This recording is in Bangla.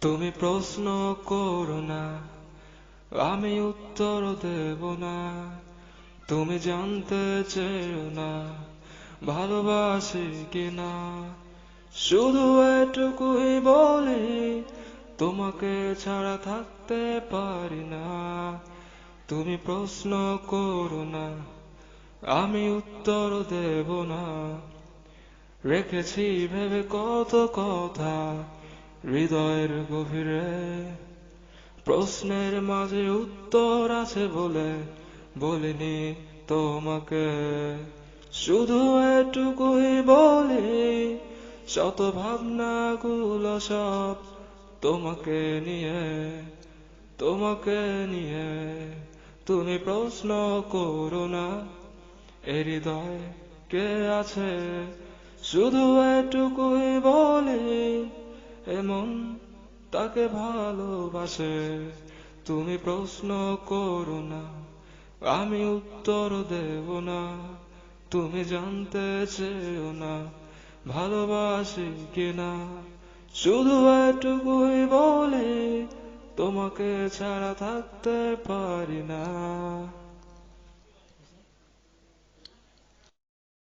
তুমি প্রশ্ন করো না, আমি উত্তর দেব না। তুমি জানতে চেও না, ভালোবাসি কিনা। শুধু এটুকুই বলি, তোমাকে ছাড়া থাকতে পারি না। তুমি প্রশ্ন করো না, আমি উত্তর দেব না। রেখেছি ভেবে কত কথা হৃদয়ের গভীরে প্রশ্নের মাঝে উত্তর আছে বলে বলিনি তোমাকে। শুধু এটুকুই বলি, শত ভাবনাগুলো সব তোমাকে নিয়ে তোমাকে নিয়ে। তুমি প্রশ্ন করো না হৃদয় কে আছে? শুধু এটুকুই বলি তাকে ভালোবাসে, তুমি প্রশ্ন করো না, আমি উত্তর দেব না, তুমি জানতে চেও না, ভালোবাসি কিনা। শুধু এটুকুই বলি, তোমাকে ছাড়া থাকতে পারি না।